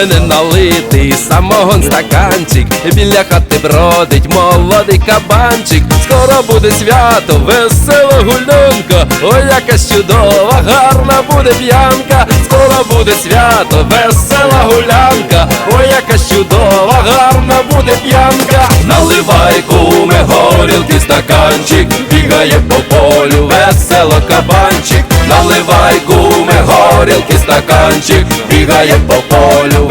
мене налитий самогон стаканчик, біля хати бродить молодий кабанчик. Скоро буде свято, весела гулянка, ой, яка чудова, гарна буде п'янка, скоро буде свято, весела гулянка, ой, яка чудова, гарна буде п'янка. Наливай куме горілки стаканчик, бігає по полю, весело кабанчик, наливай куме горілки стаканчик, бігає по полю,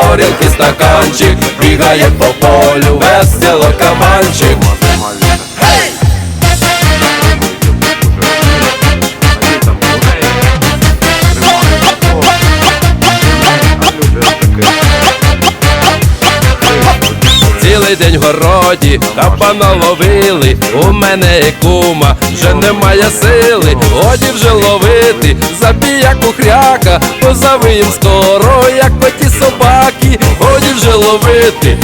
бігає по полю, весело кабанчик. Цілий день в городі кабана ловили, у мене є кума, вже немає сили, годі вже ловити, забіяку хряка, позови їм скоро, як коті собаки, ловити,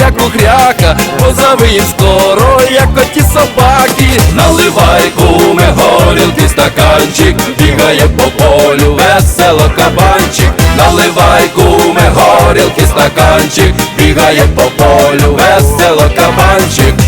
як хряка, позови їм скоро, як оті собаки, наливай куме горілки стаканчик, бігає по полю, весело кабанчик, наливай куме горілки стаканчик, бігає по полю, весело кабанчик.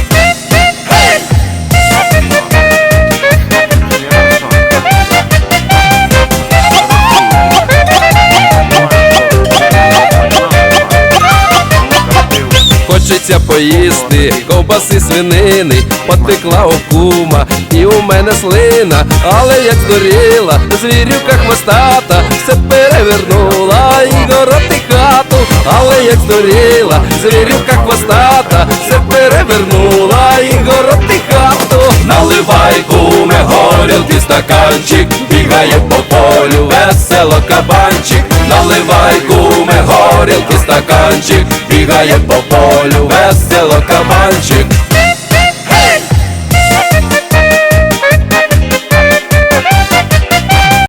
Хочеться поїсти ковбаси свинини, потекла окума, і у мене слина, але як здуріла, звірюка хвостата, все перевернула. І гороти хату, але як здуріла, звірюка хвостата, все перевернула. І гороти хату, наливай куме горілки стаканчик, бігає по полю, весело кабанчик, наливай куме горілки стаканчик, бігає по полю, весело кабанчик.